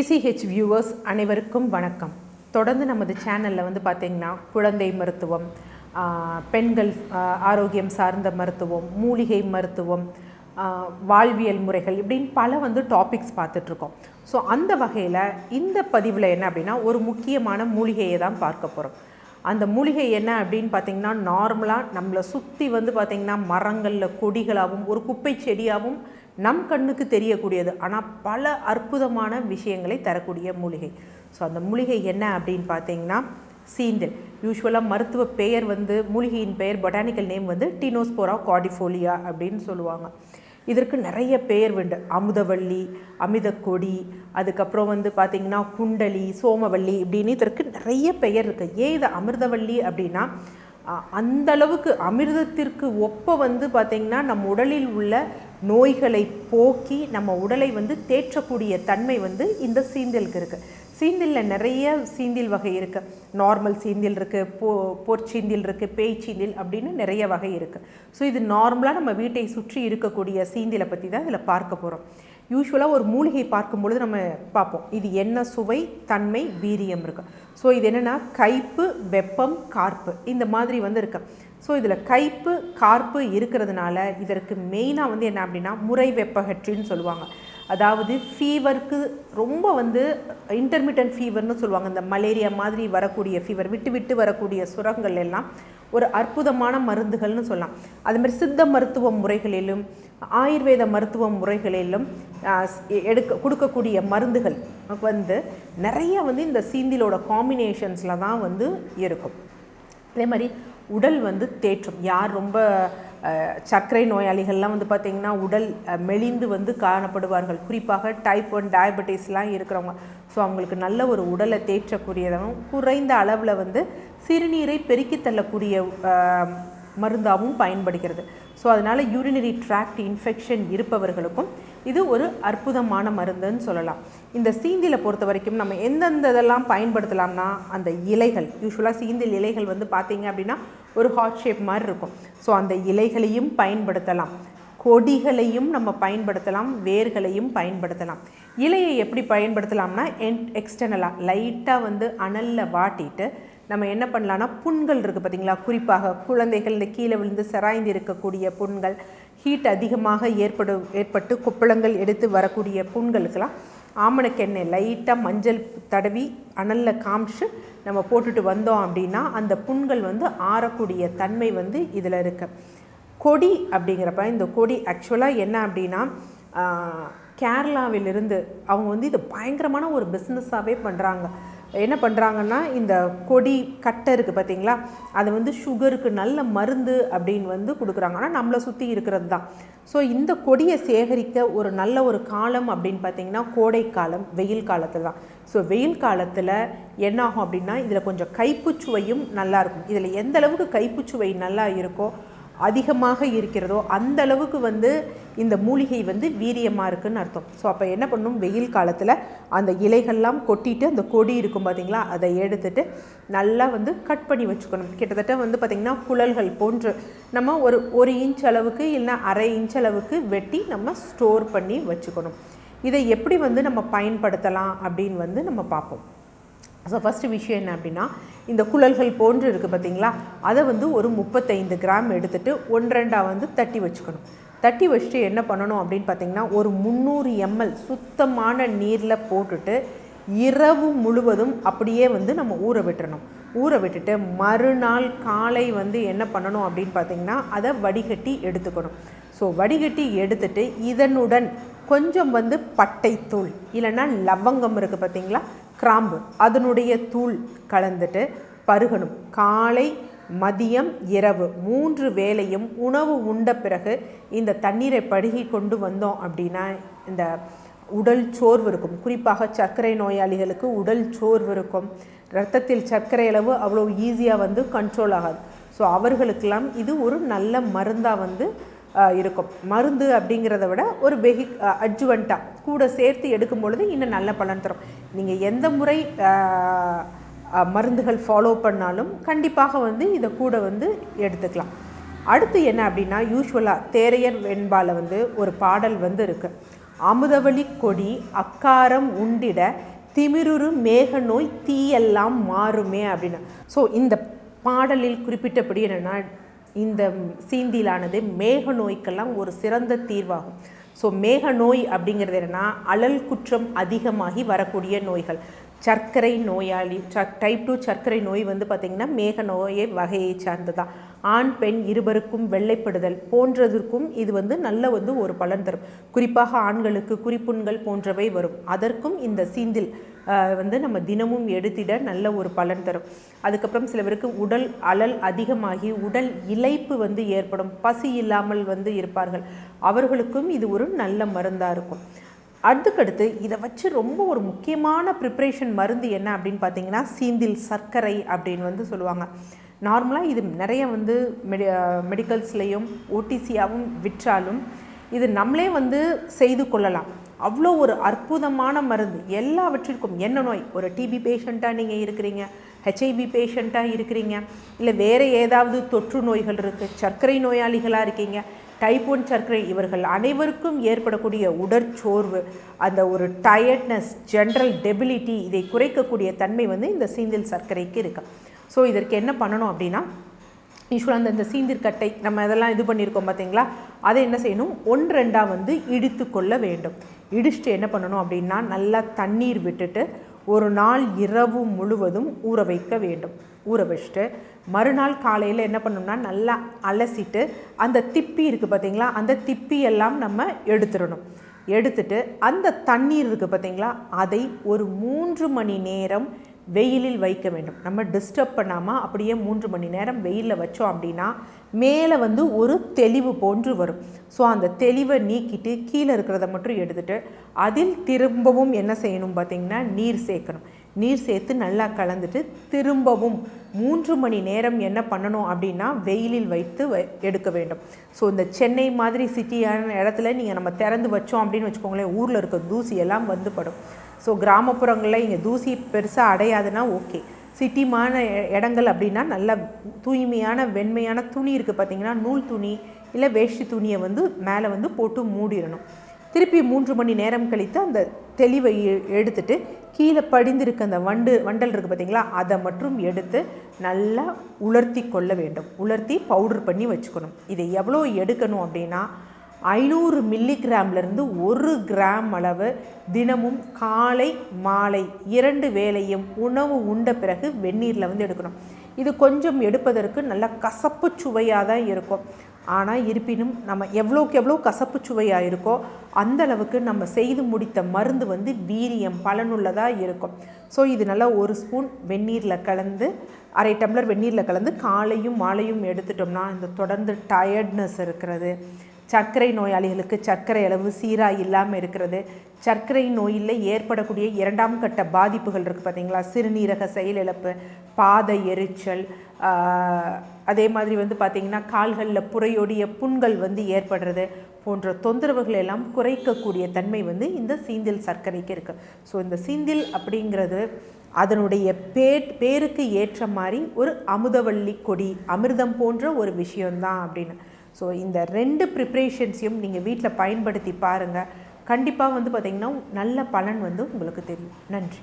DCH viewers அனைவருக்கும் வணக்கம். தொடர்ந்து நமது சேனலில் வந்து பார்த்திங்கன்னா குழந்தை மருத்துவம் பெண்கள் ஆரோக்கியம் சார்ந்த மருத்துவம் மூலிகை மருத்துவம் வாழ்வியல் முறைகள் இப்படின்னு பல வந்து டாபிக்ஸ் பார்த்துட்ருக்கோம் ஸோ அந்த வகையில் இந்த பதிவில் என்ன அப்படின்னா ஒரு முக்கியமான மூலிகையை தான் பார்க்க போகிறோம் அந்த மூலிகை என்ன அப்படின்னு பார்த்தீங்கன்னா நார்மலாக நம்மளை சுற்றி வந்து பார்த்திங்கன்னா மரங்களில் கொடிகளாகவும் ஒரு குப்பை செடியாகவும் நம் கண்ணுக்கு தெரியக்கூடியது. ஆனால் பல அற்புதமான விஷயங்களை தரக்கூடிய மூலிகை. ஸோ அந்த மூலிகை என்ன அப்படின்னு பார்த்தீங்கன்னா சீந்தில். யூஸ்வலாக மருத்துவ பெயர் வந்து மூலிகையின் பெயர் பொட்டானிக்கல் நேம் வந்து டினோஸ்போரா காடிஃபோலியா அப்படின்னு சொல்லுவாங்க. இதற்கு நிறைய பெயர் உண்டு. அமுதவள்ளி அமிதக்கொடி அதுக்கப்புறம் வந்து பார்த்திங்கன்னா குண்டலி சோமவள்ளி இப்படின்னு இதற்கு நிறைய பெயர் இருக்குது ஏன் இது அமிர்தவள்ளி அப்படின்னா அந்த அளவுக்கு அமிர்தத்திற்கு ஒப்ப வந்து பார்த்திங்கன்னா நம் உடலில் உள்ள நோய்களை போக்கி நம்ம உடலை வந்து தேற்றக்கூடிய தன்மை வந்து இந்த சீந்தலுக்கு இருக்குது சீந்திலில் நிறைய சீந்தில் வகை இருக்குது நார்மல் சீந்தில் இருக்குது போ பொற்சீந்தில் இருக்குது பேய் சீந்தில் அப்படின்னு நிறைய வகை இருக்குது ஸோ இது நார்மலாக நம்ம வீட்டை சுற்றி இருக்கக்கூடிய சீந்திலை பற்றி தான் இதில் பார்க்க போகிறோம் யூஸ்வலாக ஒரு மூலிகை பார்க்கும் பொழுது நம்ம பார்ப்போம். இது என்ன சுவை தன்மை வீரியம் இருக்கு. ஸோ இது என்னென்னா கைப்பு வெப்பம் கார்ப்பு. இந்த மாதிரி வந்து இருக்கு. ஸோ இதில் கைப்பு கார்ப்பு இருக்கிறதுனால இதற்கு மெயினாக வந்து என்ன அப்படின்னா முறை வெப்பகற்றின்னு சொல்லுவாங்க. அதாவது ஃபீவருக்கு ரொம்ப வந்து இன்டர்மீடியன்ட் ஃபீவர்னு சொல்லுவாங்க. இந்த மலேரியா மாதிரி வரக்கூடிய ஃபீவர் விட்டு விட்டு வரக்கூடிய சுரங்கள் எல்லாம் ஒரு அற்புதமான மருந்துகள்னு சொல்லலாம். அதுமாதிரி சித்த மருத்துவ முறைகளிலும் ஆயுர்வேத மருத்துவ முறைகளிலும் எடுக்க கொடுக்கக்கூடிய மருந்துகள் வந்து நிறைய வந்து இந்த சீந்திலோட காம்பினேஷன்ஸில் தான் வந்து இருக்கும். அதே மாதிரி உடல் வந்து தேற்றும். யார் ரொம்ப சர்க்கரை நோயாளிகள்லாம் வந்து பார்த்திங்கன்னா உடல் மெலிந்து வந்து காணப்படுவார்கள். குறிப்பாக டைப் ஒன் டயபெட்டிஸ்லாம் இருக்கிறவங்க. ஸோ அவங்களுக்கு நல்ல ஒரு உடலை தேற்றக்கூடியதாகவும் குறைந்த அளவில் வந்து சிறுநீரை பெருக்கித் தள்ளக்கூடிய மருந்தாகவும் பயன்படுகிறது. ஸோ அதனால் யூரினரி ட்ராக்ட் இன்ஃபெக்ஷன் இருப்பவர்களுக்கும் இது ஒரு அற்புதமான மருந்துன்னு சொல்லலாம். இந்த சீந்தில பொறுத்த வரைக்கும் நம்ம எந்தெந்த இதெல்லாம் பயன்படுத்தலாம்னா அந்த இலைகள் யூஸ்வலாக சீந்தில் இலைகள் வந்து பார்த்தீங்க அப்படின்னா ஒரு ஹார்ட் ஷேப் மாதிரி இருக்கும். ஸோ அந்த இலைகளையும் பயன்படுத்தலாம். கொடிகளையும் நம்ம பயன்படுத்தலாம் வேர்களையும் பயன்படுத்தலாம். இலையை எப்படி பயன்படுத்தலாம்னா என் எக்ஸ்டர்னலாக லைட்டாக வந்து அனலில் வாட்டிட்டு நம்ம என்ன பண்ணலாம்னா புண்கள் இருக்குது பார்த்தீங்களா குறிப்பாக குழந்தைகள் இந்த கீழே விழுந்து செராய்ந்து இருக்கக்கூடிய புண்கள் ஹீட் அதிகமாக ஏற்படும் ஏற்பட்டு கொப்பளங்கள் எடுத்து வரக்கூடிய புண்களுக்கெல்லாம் ஆமணக்கெண்ணெய் லைட்டாக மஞ்சள் தடவி அனலில் காமிச்சு நம்ம போட்டுட்டு வந்தோம் அப்படின்னா அந்த புண்கள் வந்து ஆறக்கூடிய தன்மை வந்து இதில் இருக்குது கொடி அப்படிங்கிறப்ப இந்த கொடி ஆக்சுவலாக என்ன அப்படின்னா கேரளாவிலிருந்து அவங்க வந்து இது பயங்கரமான ஒரு பிஸ்னஸாகவே பண்ணுறாங்க என்ன பண்ணுறாங்கன்னா இந்த கொடி கட்டை இருக்குது பார்த்தீங்களா அது வந்து சுகருக்கு நல்ல மருந்து அப்படின்னு வந்து கொடுக்குறாங்க. ஆனால் நம்மளை சுற்றி இருக்கிறது தான் ஸோ இந்த கொடியை சேகரிக்க ஒரு நல்ல ஒரு காலம் அப்படின்னு பார்த்தீங்கன்னா கோடை காலம் வெயில் காலத்தில் தான் ஸோ வெயில் காலத்தில் என்ன ஆகும் அப்படின்னா இதில் கொஞ்சம் கைப்புச்சுவையும் நல்லாயிருக்கும் இதில் எந்த அளவுக்கு கைப்புச்சுவை நல்லா இருக்கோ அதிகமாக இருக்கிறதோ அந்த அளவுக்கு வந்து இந்த மூலிகை வந்து வீரியமாக இருக்குன்னு அர்த்தம். ஸோ அப்போ என்ன பண்ணும்? வெயில் காலத்தில் அந்த இலைகள்லாம் கொட்டிட்டு அந்த கொடி இருக்கும் பார்த்தீங்களா அதை எடுத்துட்டு நல்லா வந்து கட் பண்ணி வச்சுக்கணும். கிட்டத்தட்ட வந்து பார்த்திங்கன்னா குழல்கள் போன்று நம்ம ஒரு ஒரு இன்ச் அளவுக்கு இல்லைன்னா அரை இன்ச் அளவுக்கு வெட்டி நம்ம ஸ்டோர் பண்ணி வச்சுக்கணும். இதை எப்படி வந்து நம்ம பயன்படுத்தலாம் அப்படின்னு வந்து நம்ம பார்ப்போம். ஸோ ஃபஸ்ட்டு விஷயம் என்ன அப்படின்னா இந்த குழல்கள் போன்று இருக்குது பார்த்தீங்களா அதை வந்து ஒரு முப்பத்தைந்து கிராம் எடுத்துகிட்டு ஒன்றெண்டாக வந்து தட்டி வச்சுக்கணும். தட்டி வச்சுட்டு என்ன பண்ணணும் அப்படின்னு பார்த்தீங்கன்னா ஒரு முந்நூறு எம்எல் சுத்தமான நீரில் போட்டுட்டு இரவு முழுவதும் அப்படியே வந்து நம்ம ஊற விட்டுறணும். ஊற விட்டுட்டு மறுநாள் காலை வந்து என்ன பண்ணணும் அப்படின்னு பார்த்தீங்கன்னா அதை வடிகட்டி எடுத்துக்கணும். ஸோ வடிகட்டி எடுத்துட்டு இதனுடன் கொஞ்சம் வந்து பட்டைத்தூள் இல்லைன்னா லவங்கம் இருக்குது பார்த்தீங்களா கிராம்பு. அதனுடைய தூள் கலந்துட்டு பருகணும். காலை மதியம் இரவு மூன்று வேளையும் உணவு உண்ட பிறகு இந்த தண்ணீரை பருகி கொண்டு வந்தோம் அப்படின்னா இந்த உடல் சோர்வு இருக்கும். குறிப்பாக சர்க்கரை நோயாளிகளுக்கு உடல் சோர்வு இருக்கும். ரத்தத்தில் சர்க்கரை அளவு அவ்வளோ ஈஸியாக வந்து கண்ட்ரோல் ஆகாது. ஸோ அவர்களுக்கெல்லாம் இது ஒரு நல்ல மருந்தாக வந்து இருக்கும். மருந்து அப்படிங்கிறத விட ஒரு வெஹி அட்ஜுவண்ட்டாக கூட சேர்த்து எடுக்கும் பொழுது இன்னும் நல்ல பலன் தரும். நீங்கள் எந்த முறை மருந்துகள் ஃபாலோ பண்ணாலும் கண்டிப்பாக வந்து இதை கூட வந்து எடுத்துக்கலாம். அடுத்து என்ன அப்படின்னா யூஸ்வலாக தேரையர் வெண்பால வந்து ஒரு பாடல் வந்து இருக்குது அமுதவழி கொடி அக்காரம் உண்டிட திமிருரு மேக நோய் தீயெல்லாம் மாறுமே அப்படின்னு. ஸோ இந்த பாடலில் குறிப்பிட்டபடி என்னென்னா இந்த சீந்திலானது மேக நோய்க்கெல்லாம் ஒரு சிறந்த தீர்வாகும். ஸோ மேக நோய் அப்படிங்கிறது என்னென்னா அழல் குற்றம் அதிகமாகி வரக்கூடிய நோய்கள். சர்க்கரை நோயாளி டைப் டூ சர்க்கரை நோய் வந்து பார்த்திங்கன்னா மேக நோயை வகையை சார்ந்ததான் ஆண் பெண் இருவருக்கும் வெள்ளைப்படுதல் போன்றதற்கும் இது வந்து நல்ல வந்து ஒரு பலன் தரும். குறிப்பாக ஆண்களுக்கு குறிப்புண்கள் போன்றவை வரும். அதற்கும் இந்த சீந்தில் வந்து நம்ம தினமும் எடுத்திட நல்ல ஒரு பலன் தரும். அதுக்கப்புறம் சில பேருக்கு உடல் அலல் அதிகமாகி உடல் இழைப்பு வந்து ஏற்படும். பசி இல்லாமல் வந்து இருப்பார்கள். அவர்களுக்கும் இது ஒரு நல்ல மருந்தாக இருக்கும். அதுக்கடுத்து இதை வச்சு ரொம்ப ஒரு முக்கியமான ப்ரிப்ரேஷன் மருந்து என்ன அப்படின்னு பார்த்தீங்கன்னா சீந்தில் சர்க்கரை அப்படின்னு வந்து சொல்லுவாங்க. நார்மலாக இது நிறைய வந்து மெடி மெடிக்கல்ஸ்லேயும் ஓடிசியாகவும் விற்றாலும் இது நம்மளே வந்து செய்து கொள்ளலாம். அவ்வளோ ஒரு அற்புதமான மருந்து. எல்லாவற்றிற்கும் என்ன நோய்? ஒரு டிபி பேஷண்ட்டாக நீங்கள் இருக்கிறீங்க ஹெச்ஐவி பேஷண்ட்டாக இருக்கிறீங்க இல்லை வேறு ஏதாவது தொற்று நோய்கள் இருக்குது சர்க்கரை நோயாளிகளாக இருக்கீங்க டைப் ஒன் சர்க்கரை இவர்கள் அனைவருக்கும் ஏற்படக்கூடிய உடற்சோர்வு அந்த ஒரு டயர்ட்னஸ் ஜென்ரல் டெபிலிட்டி இதை குறைக்கக்கூடிய தன்மை வந்து இந்த சீந்தில் சர்க்கரைக்கு இருக்கு. ஸோ இதற்கு என்ன பண்ணணும் அப்படின்னா யூஸ்வலாக அந்த இந்த சீந்திற்கட்டை நம்ம இதெல்லாம் இது பண்ணியிருக்கோம் பார்த்தீங்களா அதை என்ன செய்யணும்? ஒன்று ரெண்டாக வந்து இடித்து கொள்ள வேண்டும். இடிச்சுட்டு என்ன பண்ணணும் அப்படின்னா நல்லா தண்ணீர் விட்டுட்டு ஒரு நாள் இரவு முழுவதும் ஊற வைக்க வேண்டும். ஊற வச்சுட்டு மறுநாள் காலையில் என்ன பண்ணணும்னா நல்லா அலசிட்டு அந்த திப்பி இருக்குது பார்த்தீங்களா அந்த திப்பி எல்லாம் நம்ம எடுத்துடணும். எடுத்துட்டு அந்த தண்ணீர் இருக்குது பார்த்தீங்களா அதை ஒரு மூன்று மணி நேரம் வெயிலில் வைக்க வேண்டும். நம்ம டிஸ்டர்ப் பண்ணாமல் அப்படியே மூன்று மணி நேரம் வெயிலில் வச்சோம் அப்படின்னா மேலே வந்து ஒரு தெளிவு போன்று வரும். ஸோ அந்த தெளிவை நீக்கிட்டு கீழே இருக்கிறத மட்டும் எடுத்துகிட்டு அதில் திரும்பவும் என்ன செய்யணும் பார்த்திங்கன்னா நீர் சேர்க்கணும். நீர் சேர்த்து நல்லா கலந்துட்டு திரும்பவும் மூன்று மணி நேரம் என்ன பண்ணணும் அப்படின்னா வெயிலில் வைத்து எடுக்க வேண்டும். ஸோ இந்த சென்னை மாதிரி சிட்டியான இடத்துல நீங்கள் நம்ம திறந்து வச்சோம் அப்படின்னு வச்சுக்கோங்களேன் ஊரில் இருக்க தூசி எல்லாம் வந்து படும். ஸோ கிராமப்புறங்களில் இங்கே தூசி பெருசாக அடையாதுன்னா ஓகே சிட்டிமான இடங்கள் அப்படின்னா நல்ல தூய்மையான வெண்மையான துணி இருக்குது பார்த்திங்கன்னா நூல் துணி இல்லை வேஷ்டி துணியை வந்து மேலே வந்து போட்டு மூடிடணும். திருப்பி மூன்று மணி நேரம் கழித்து அந்த தெளிவை எடுத்துட்டு கீழே படிந்திருக்க அந்த வண்டு வண்டல் இருக்குது பார்த்திங்களா அதை மட்டும் எடுத்து நல்லா உலர்த்தி கொள்ள வேண்டும். உலர்த்தி பவுடர் பண்ணி வச்சுக்கணும். இதை எவ்வளோ எடுக்கணும் அப்படின்னா ஐநூறு மில்லிகிராம்லேருந்து ஒரு கிராம் அளவு தினமும் காலை மாலை இரண்டு வேளையும் உணவு உண்ட பிறகு வெந்நீரில் வந்து எடுக்கணும். இது கொஞ்சம் எடுப்பதற்கு நல்ல கசப்பு சுவையாக தான் இருக்கும். ஆனால் இருப்பினும் நம்ம எவ்வளோக்கு எவ்வளோ கசப்பு சுவையாக இருக்கோ அந்த அளவுக்கு நம்ம செய்து முடித்த மருந்து வந்து வீரியம் பலனுள்ளதாக இருக்கும். ஸோ இது நல்லா ஒரு ஸ்பூன் வெந்நீரில் கலந்து அரை டம்ளர் வெந்நீரில் கலந்து காலையும் மாலையும் எடுத்துட்டோம்னா இந்த தொடர்ந்து டயர்ட்னஸ் இருக்கிறது. சர்க்கரை நோயாளிகளுக்கு சர்க்கரை அளவு சீராக இல்லாமல் இருக்கிறது. சர்க்கரை நோயில் ஏற்படக்கூடிய இரண்டாம் கட்ட பாதிப்புகள் இருக்குது பார்த்தீங்களா சிறுநீரக செயலிழப்பு பாத எரிச்சல் அதே மாதிரி வந்து பார்த்திங்கன்னா கால்களில் புறையோடிய புண்கள் வந்து ஏற்படுறது போன்ற தொந்தரவுகள் எல்லாம் குறைக்கக்கூடிய தன்மை வந்து இந்த சீந்தில் சர்க்கரைக்கு இருக்குது ஸோ இந்த சீந்தில் அப்படிங்கிறது அதனுடைய பேர் பேருக்கு ஏற்ற மாதிரி ஒரு அமுதவள்ளி கொடி அமிர்தம் போன்ற ஒரு விஷயம்தான் அப்படின்னு. ஸோ இந்த ரெண்டு ப்ரிப்ரேஷன்ஸையும் நீங்கள் வீட்டில் பயன்படுத்தி பாருங்கள் கண்டிப்பாக வந்து பார்த்திங்கன்னா நல்ல பலன் வந்து உங்களுக்கு தெரியும். நன்றி.